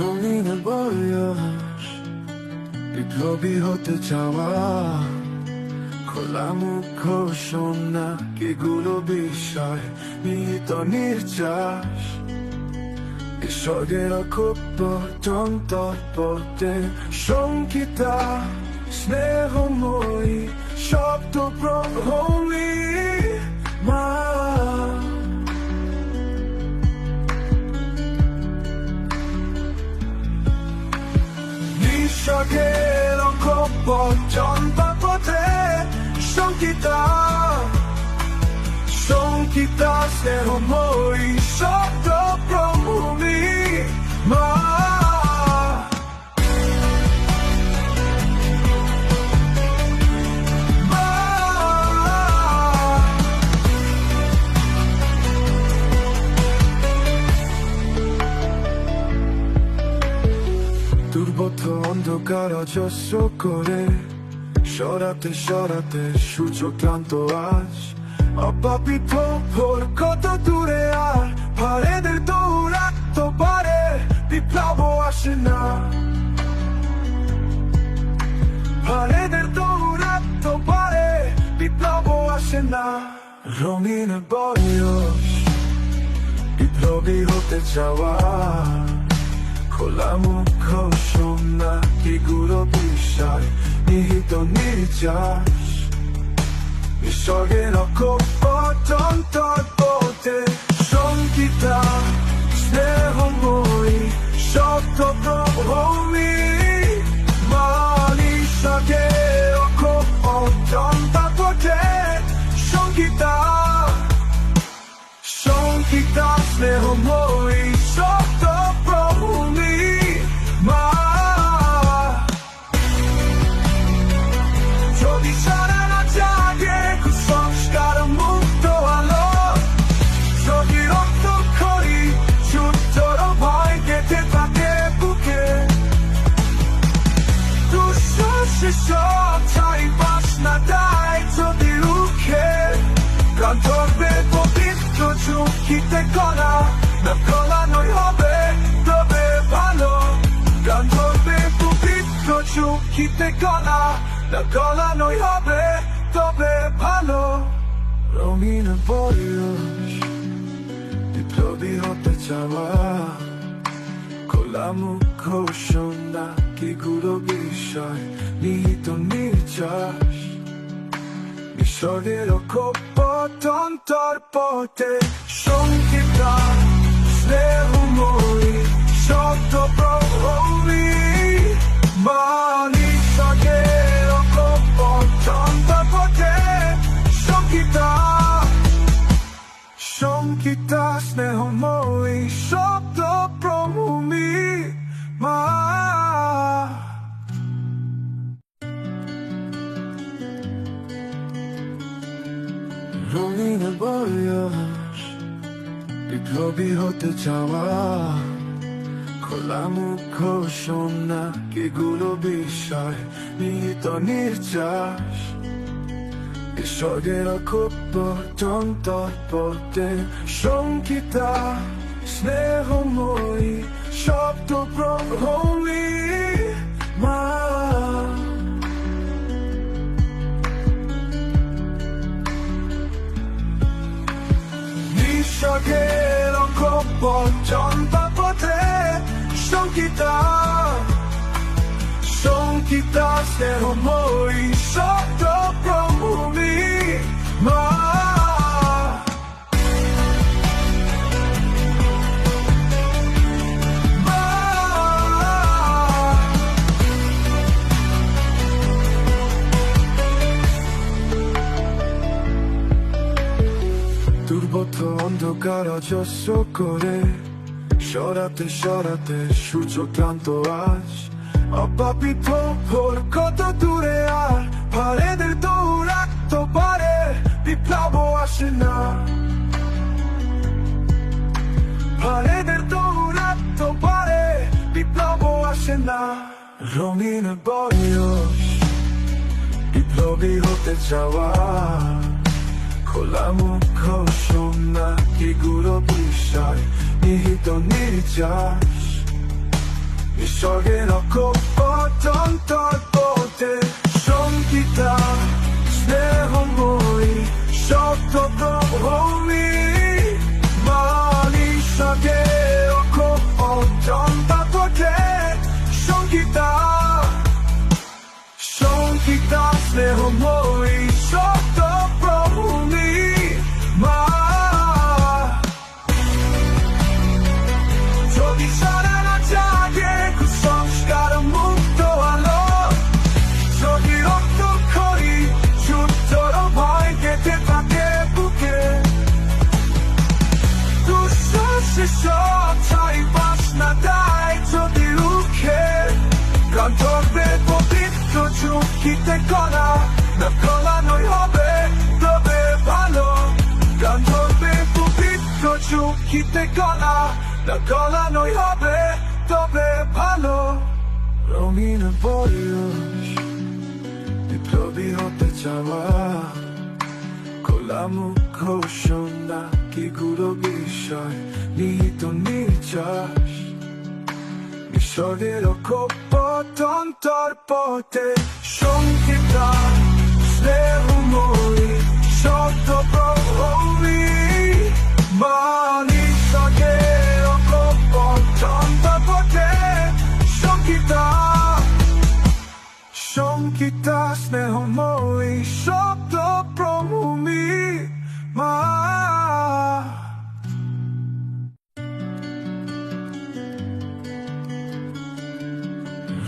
রঙিন বয়স বিপ্লবী হতে চাওয়া। খোলা মুখ শঙ্কিতা স্নেহময়ী শব্দ প্রভূমি স্নেহময়ী শব্দ প্রভূমি মা। দুর্বোধ অন্ধকার অজস্র করে সরাতে সরাতে সূর্য ক্লান্ত আজ অপাপিত ভোর কত দূরে আর পারেদের দৌড়াত পারে বিপ্লব আসে না। পারেদের দৌড়াত পারে বিপ্লব আসে না। রঙিন বয়স, বিপ্লবী হতে চাওয়া। খোলা মুখ, শোনা কি গুলো বিষয়, নিহিত নির্যাস। নিসর্গের অকপটন তৎপথে শঙ্কিতা স্নেহময়ী শব্দ প্রভূমি। মানিসর্গের ঝুঁকিতে করা না কলানোই হবে, তবে ভালো। রঙিন বয়স, বিপ্লবী হতে চাওয়া। খোলা মুখ শোনা কি গুলো বিষয়, নিহিত নির্যাস। ঈশ্বরের অকপটন্তর পথে শঙ্কিতা রঙিন বয়স বিপ্লবী হতে চাওয়া। খোলা মুখ শোনা কিগুলো শঙ্কিতা স্নেহময়ী শব্দ প্রভূমি স্নেহময়ী শব্দ প্রভূমি মা মা দুর্বোধ অন্ধকার অজস্র করে সরাতে সরাতে সূর্য ক্লান্ত অপাপিত ভোর কত দূরে আর পারেদের দৌড়াত পারে বিপ্লব আসে না পারেদের দৌড়াত পারে বিপ্লব আসে না রঙিন বয়স বিপ্লবী হতে চাওয়া খোলা মুখ শোনা কি গুলো বিষয় নিহিত নির্যাস নিসর্গের অকপটন্তর পথে সঙ্গীতা স্নেহময়ী শব্দ প্রভূমি মানিসকে অকপটন্ত পথে সঙ্গীতা সঙ্গীতা স্নেহময়ী ঝুঁকিতে কলা না কলা নয় হবে তবে ভালো গন্তব্যে পবিত্র ঝুঁকিতে কলা না কলা নয় হবে তবে ভালো রঙিন বয়স বিপ্লবী হতে চাওয়া খোলা মুখ শোনা কি গুলো বিষয় নিহিত নির্যাস মিশরের অকপতন্তর পথে সঙ্গীতা স্নেহময়ী শব্দ প্রভূমি মানিসকে অকপতন্তর পথে সঙ্গীতা সঙ্গীতা স্নেহময়ী শব্দ প্রভূমি, মা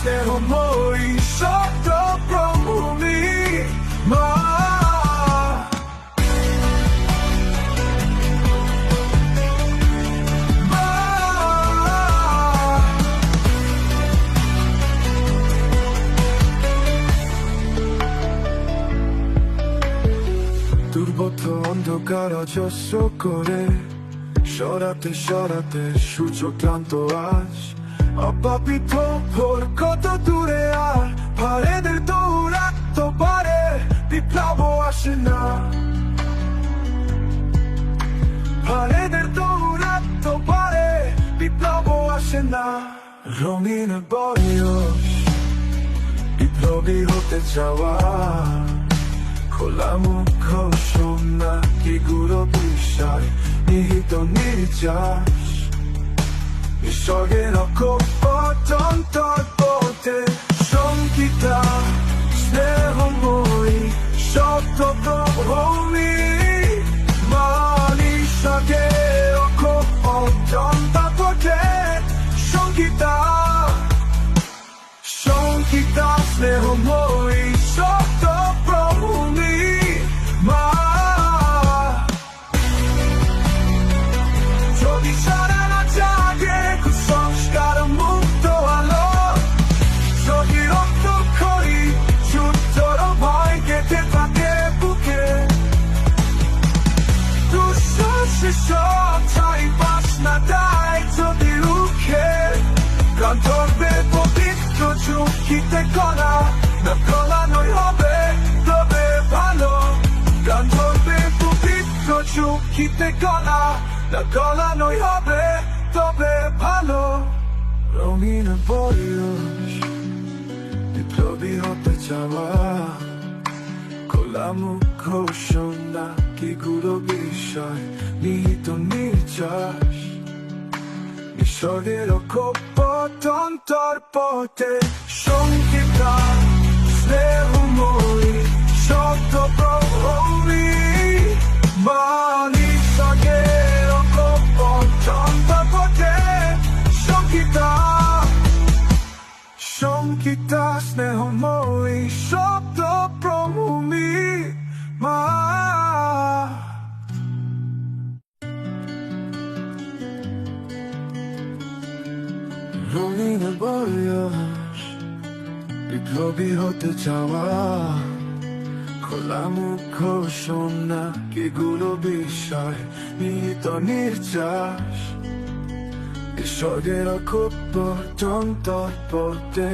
সঙ্গীতা স্নেহময়ী শব্দ প্রভূমি মা। মা দুর্বোধ অন্ধকার অজস্র করে, সরাতে সরাতে সূর্য ক্লান্ত আজ অপাপিত ভোর কত দূরে আর? পারেদের দৌড়াত পারে বিপ্লব আসে না। পারেদের দৌড়াত পারে বিপ্লব আসে না। রঙিন বয়স, বিপ্লবী হতে চাওয়া। খোলা মুখ শোনা কি গুলো বিষয়? নিহিত নির্যাস। নিসর্গের অকপটন্তর পথে সঙ্গীতা স্নেহময়ী শব্দ প্রভূমি মানিসকে কলা না নয় হবে, তবে ভালো। গন্তব্যে পবিত্র ঝুঁকিতে কলা না কলা নয় হবে, তবে ভালো। রঙিন বয়স, বিপ্লবী হতে চাওয়া। খোলা মুখ শোনা কি গুলো বিষয়? নিহিত নির্যাস। ঈশ্বরের অকপটন্তর পথে সঙ্গীতা বিপ্লবী হতে চাওয়া খোলা মুখ শোনা কিগুলো বিষয় নিহিত নির্যাস ঈশ্বরের অক্ষুব্ধ যন্তরপথে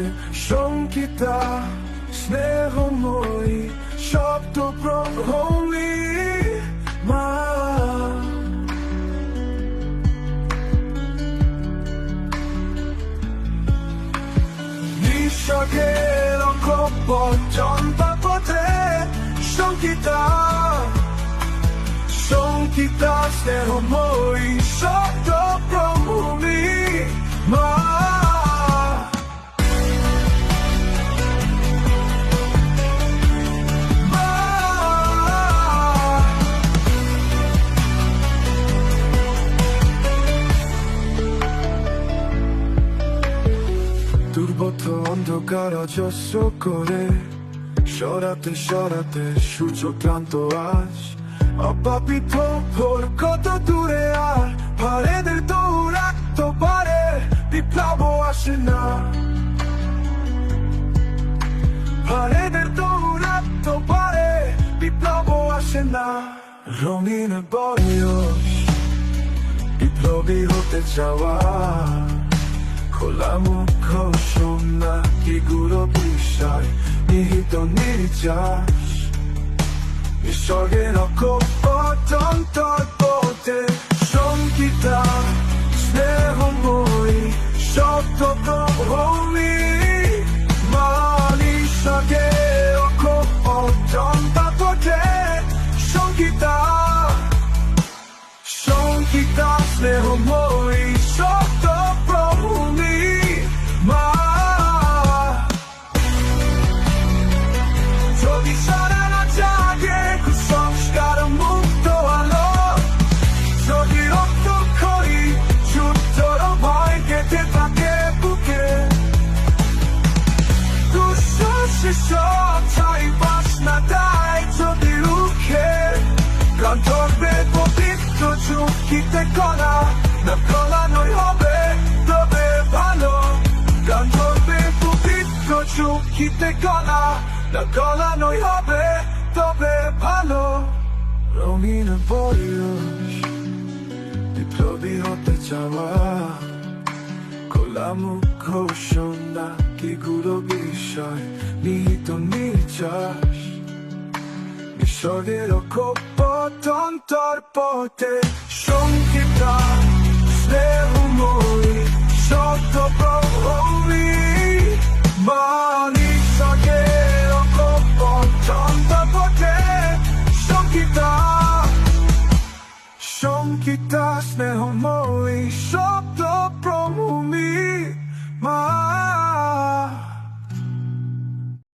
শঙ্কিতা স্নেহময়ী শব্দ প্রভূমি স্নেহময়ী শব্দ প্রভূমি মা মা দুর্বথ অন্ধকার অজস্র করে সরাতে সরাতে সূর্য ক্লান্ত অপাপিত ভোর কত দূরে আর পারেদের দৌড়াত পারে বিপ্লব আসে না পারেদের দৌড়াত পারে বিপ্লব আসে না রঙিন বয়স বিপ্লবী হতে চাওয়া খোলা মুখ শোনা কি গুলো বিষয় নিহিত নির্যাস নিসর্গের অকপতন্তর পথে শঙ্কিতা স্নেহময়ী শব্দ প্রভূমি মানিসর্গের অকপতন্তর পথে শঙ্কিতা শঙ্কিতা স্নেহময়ী ঝুঁকিতে কলা না কলানোই হবে, তবে ভালো। গন্তব্যে পবিত্র ঝুঁকিতে কলা না কলানোই হবে, তবে ভালো। রঙিন বয়স, বিপ্লবী হতে চাওয়া। খোলা মুখ শোনা কি গুলো বিষয়, নিহিত নির্যাস। নিসর্গের অকপতন্তর পথে শঙ্কিতা স্নেহময়ী শব্দ প্রভূমি মানিসর্গের অকপতন্তর পথে শঙ্কিতা শঙ্কিতা স্নেহময়ী শব্দ প্রভূমি মা